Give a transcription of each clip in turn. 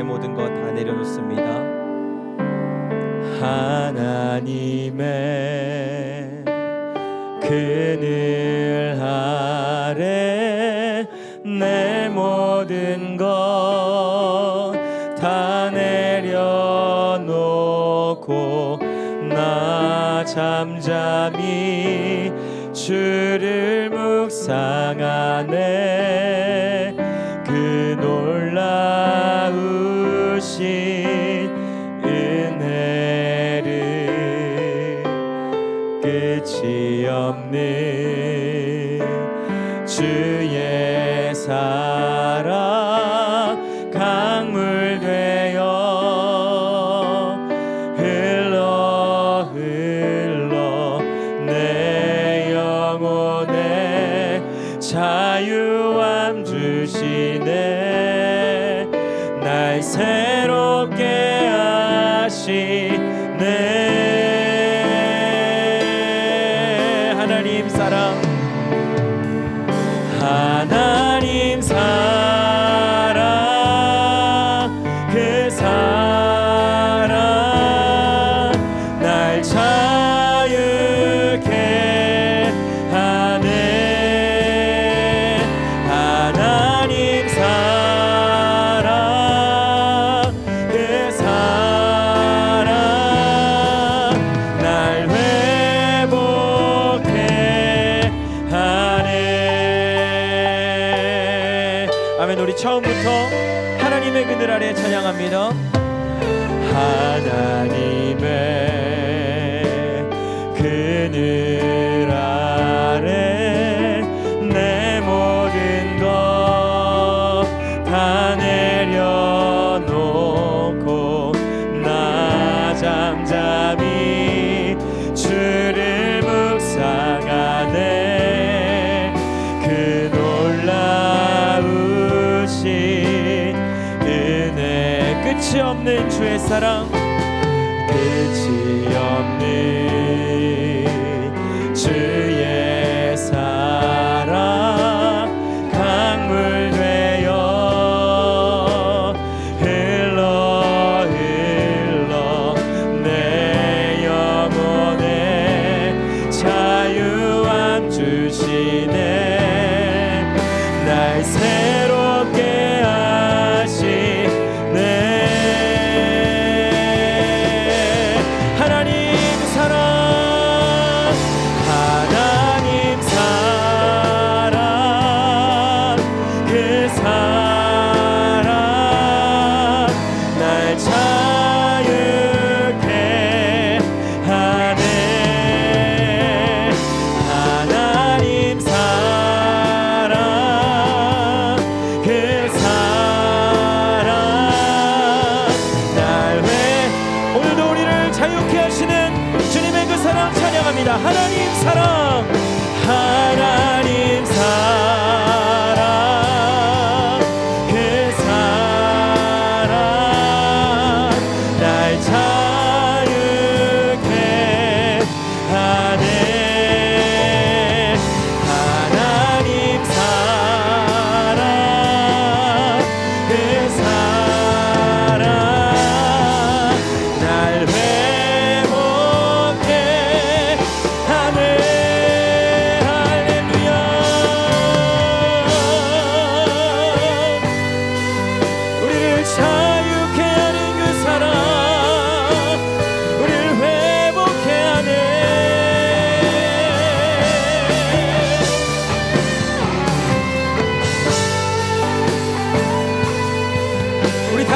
내 모든 것 다 내려놓습니다. 하나님의 그늘 아래 내 모든 것 다 내려놓고 나 잠잠히 주를 묵상하네 끝이 없는 주의 사랑 강물 되어 흘러 흘러 내 영혼에 자유함 주시네. 날 새롭게 하시 아래 찬양합니다 우리를 자유케 하시는 주님의 그 사랑 찬양합니다. 하나님 사랑 하나님 사랑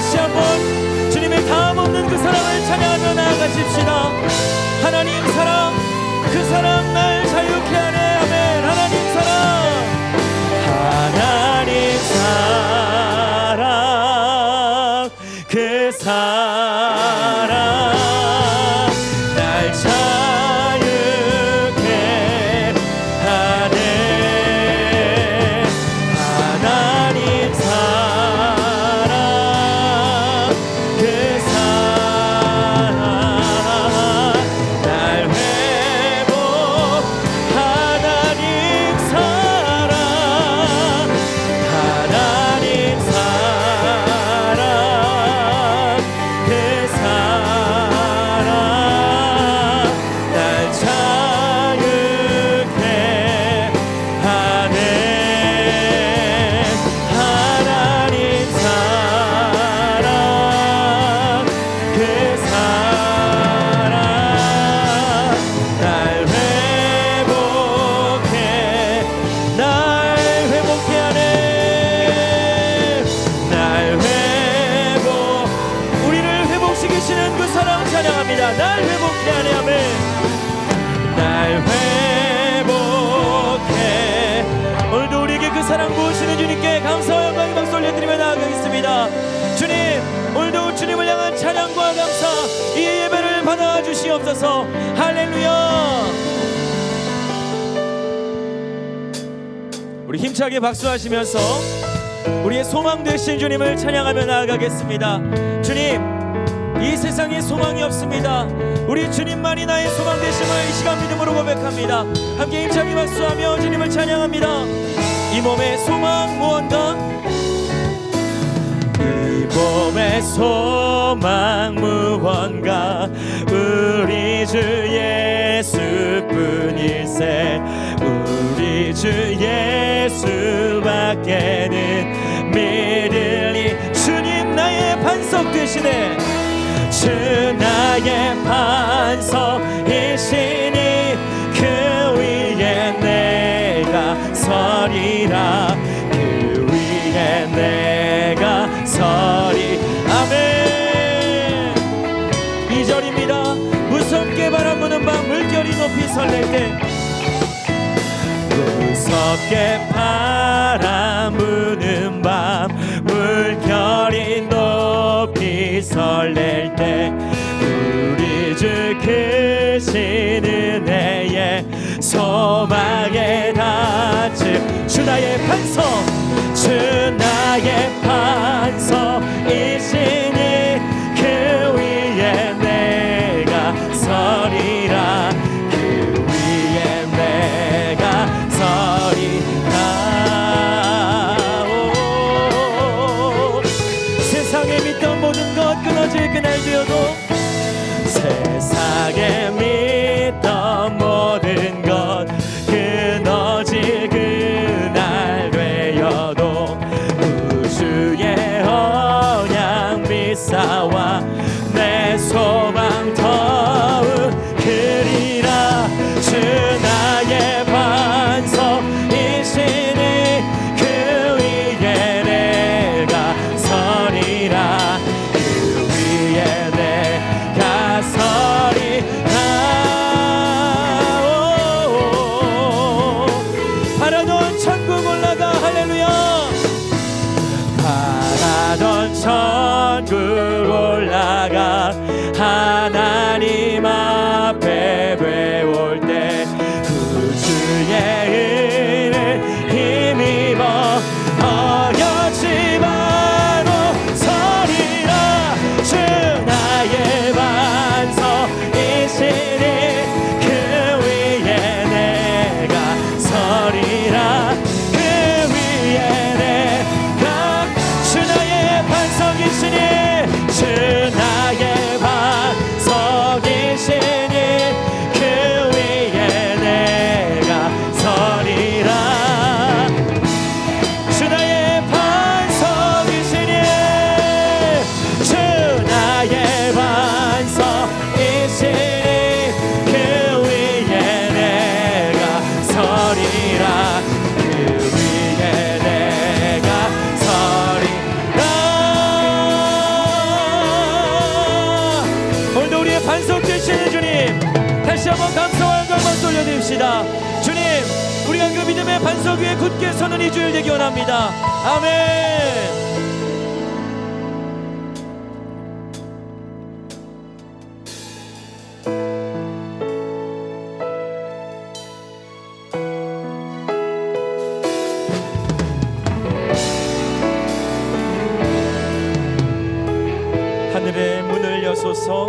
다시 한번 주님의 다음 없는 그 사랑을 찬양하며 나아가십시다. 하나님 사랑 그 사랑 날 자유케 하네 주시옵소서. 할렐루야. 우리 힘차게 박수하시면서 우리의 소망 되신 주님을 찬양하며 나아가겠습니다. 주님 이 세상에 소망이 없습니다. 우리 주님만이 나의 소망 되심을 이 시간 믿음으로 고백합니다. 함께 힘차게 박수하며 주님을 찬양합니다. 이 몸의 소망 무언가 이 몸의 소망 무언가 우리 주 예수뿐일세. 우리 주 예수밖에는 믿으리 주님 나의 반석 되시네. 주 나의 반석이시니 그 위에 내가 서리 서리. 아멘. 2절입니다. 무섭게 바람 부는 밤 물결이 높이 설렐 때. 무섭게 바람 부는 밤 물결이 높이 설렐 때. 우리 주 크신 은혜에 소망에 닿지 주 나의 반석 주 나의 하나님 한번 감사와 영광을 돌려드립시다. 주님 우리가 그 믿음의 반석 위에 굳게 서는 이 주일 되기 원합니다. 아멘. 하늘의 문을 여소서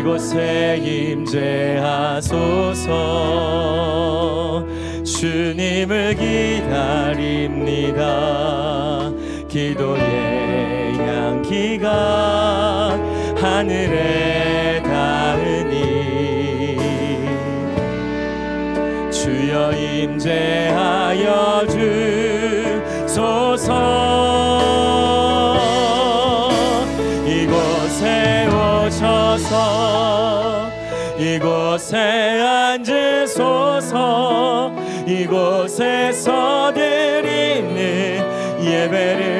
이곳에 임재하소서. 주님을 기다립니다. 기도의 향기가 하늘에 이곳에 앉으소서. 이곳에서 드리는 예배를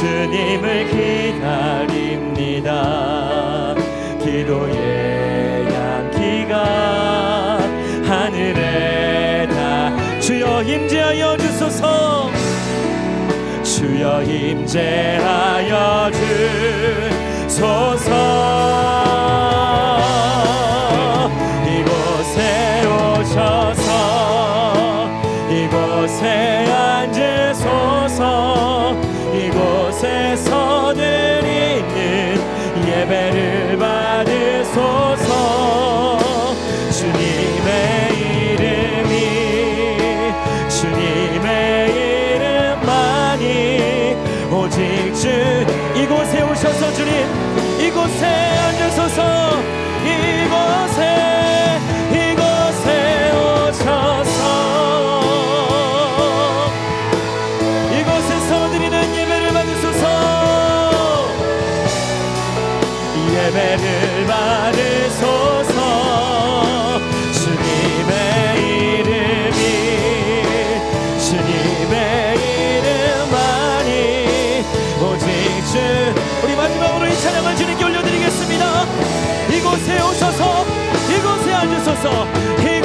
주님을 기다립니다. 기도의 양기가 하늘에 다 주여 임재하여 주소서. 주여 임재하여 주소서. 이곳에 오셔서 이곳에 받으소서 Jesus.